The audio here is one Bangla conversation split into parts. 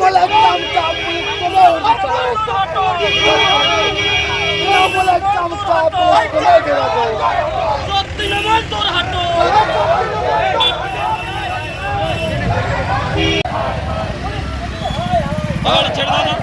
বলে চামচা পুলিশ ছেড়ে দাও না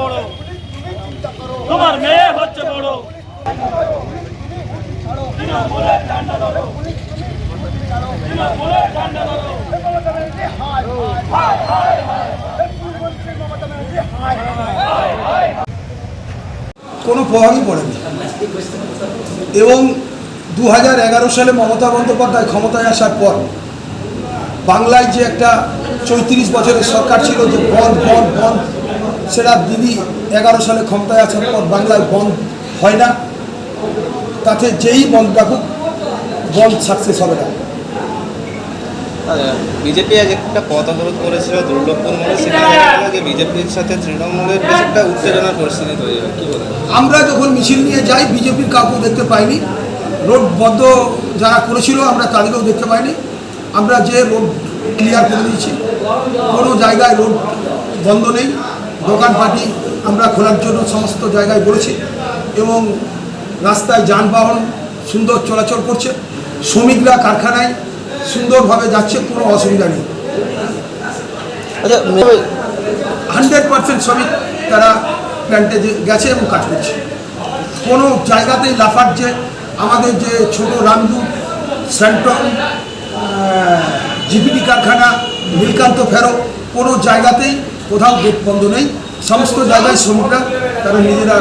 বড়। তোমার মেয়ে হচ্ছে বড়। কোনো প্রভাবই পড়েনি। এবং দু হাজার এগারো সালে মমতা বন্দ্যোপাধ্যায় ক্ষমতায় আসার পর বাংলায় যে একটা চৌত্রিশ বছরের সরকার ছিল যে বন্ধ বন্ধ বন্ধ সেটা দিদি এগারো সালে ক্ষমতায় আসার পর বাংলায় বন্ধ হয় না। তাতে যেই বন্ধ ডাকুক বন্ধ সাকসেস হবে না। বিজেপি আজ একটা পথ অবরোধ করেছিল দুর্লভপুর মোড়ে সেখানে যে বিজেপির সাথে তৃণমূলের বেশ একটা উত্তেজনার পরিস্থিতি তৈরি হয়। কি বলেন? আমরা যখন মিছিল নিয়ে যাই বিজেপির কাউকে দেখতে পাইনি। রোড বন্ধ যারা করেছিল আমরা তাদেরকেও দেখতে পাইনি। আমরা যে রোড ক্লিয়ার করে দিয়েছি কোনো জায়গায় রোড বন্ধ নেই। দোকানপাটি আমরা খোলার জন্য সমস্ত জায়গায় বলেছি এবং রাস্তায় যানবাহন সুন্দর চলাচল করছে। শ্রমিকরা কারখানায় সুন্দরভাবে যাচ্ছে কোনো অসুবিধা নেই। আচ্ছা হান্ড্রেড পার্সেন্ট শ্রমিক তারা প্ল্যান্টে যে- গেছে এবং কাজ করছে। কোনো জায়গাতেই লাফাচ্ছে আমাদের যে ছোট রামদু সেন্ট্রল জিপিটি কারখানা নীলকান্ত ফেরো কোনো জায়গাতেই কোথাও গেট বন্ধ নেই। সমস্ত জায়গায় শ্রমিকরা তারা নিজেরা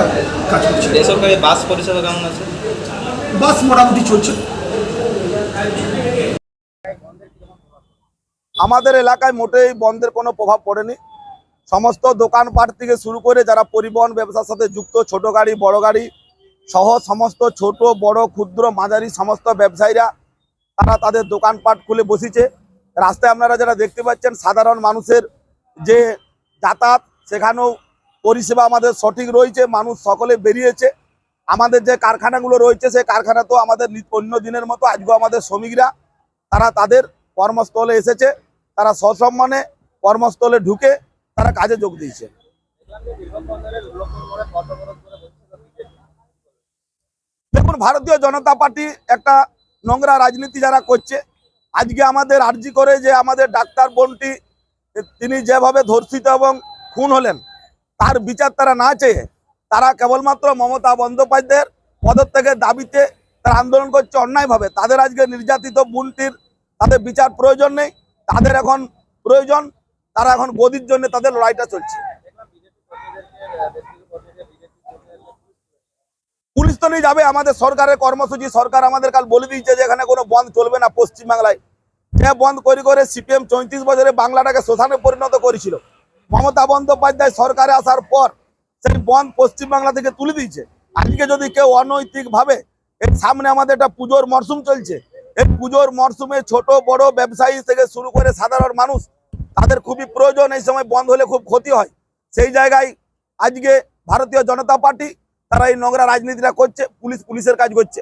কাজ করছে। বেসরকারি বাস পরিষেবা কেমন আছে? বাস মোটামুটি চলছে। আমাদের এলাকায় মোটেই বন্ধের কোনো প্রভাব পড়েনি। সমস্ত দোকানপাট থেকে শুরু করে যারা পরিবহন ব্যবসার সাথে যুক্ত ছোট গাড়ি বড় গাড়ি সহ সমস্ত ছোট বড় ক্ষুদ্র মাঝারি সমস্ত ব্যবসায়ীরা তারা তাদের দোকানপাট খুলে বসেছে। রাস্তায় আপনারা যারা দেখতে পাচ্ছেন সাধারণ মানুষের যে যাতায়াত সেখানেও পরিষেবা আমাদের সঠিক রয়েছে, মানুষ সকলে বেরিয়েছে। আমাদের যে কারখানাগুলো রয়েছে, সেই তো আমাদের অন্য দিনের মতো আজকেও আমাদের শ্রমিকরা, তারা তাদের কর্মস্থলে এসেছে, তারা সসম্মানে কর্মস্থলে ঢুকে তারা কাজে যোগ দিয়েছে। দেখুন, ভারতীয় জনতা পার্টি একটা নোংরা রাজনীতি যারা করছে, আজকে আমাদের আর্জি করে যে আমাদের ডাক্তার বোনটি তিনি যেভাবে ধর্ষিত এবং খুন হলেন, তার বিচার তারা না চেয়ে, তারা কেবলমাত্র মমতা বন্দ্যোপাধ্যায়ের পদত্যাগের দাবিতে তারা আন্দোলন করছে অন্যায়ভাবে। তাদের আজকে নির্যাতিত বোনটির তাদের বিচার প্রয়োজন নেই, তাদের এখন প্রয়োজন, তারা এখন গদির জন্য তাদের লড়াইটা চলছে। পুলিশ তো নিয়ে যাবে আমাদের সরকারের কর্মসূচি, সরকার আমাদের কাল বলে দিয়েছে যে এখানে কোনো বন্ধ চলবে না পশ্চিমবাংলায়। যে বন্ধ করে করে সিপিএম চৌত্রিশ বছরে বাংলাটাকে শ্মশানে পরিণত করেছিল। মমতা বন্দ্যোপাধ্যায় সরকারে আসার পর সেই বন্ধ পশ্চিমবাংলা থেকে তুলে দিয়েছে। আজকে যদি কেউ অনৈতিক ভাবে এর সামনে আমাদের একটা পুজোর মরশুম চলছে, এই পুজোর মরশুমে ছোট, বড় ব্যবসায়ী থেকে শুরু করে সাধারণ মানুষ, তাদের খুবই প্রয়োজন এই সময় বন্ধ হলে খুব ক্ষতি হয়। সেই জায়গায় আজকে ভারতীয় জনতা পার্টি, তারা এই নোংরা রাজনীতিটা করছে, পুলিশ, পুলিশের কাজ করছে।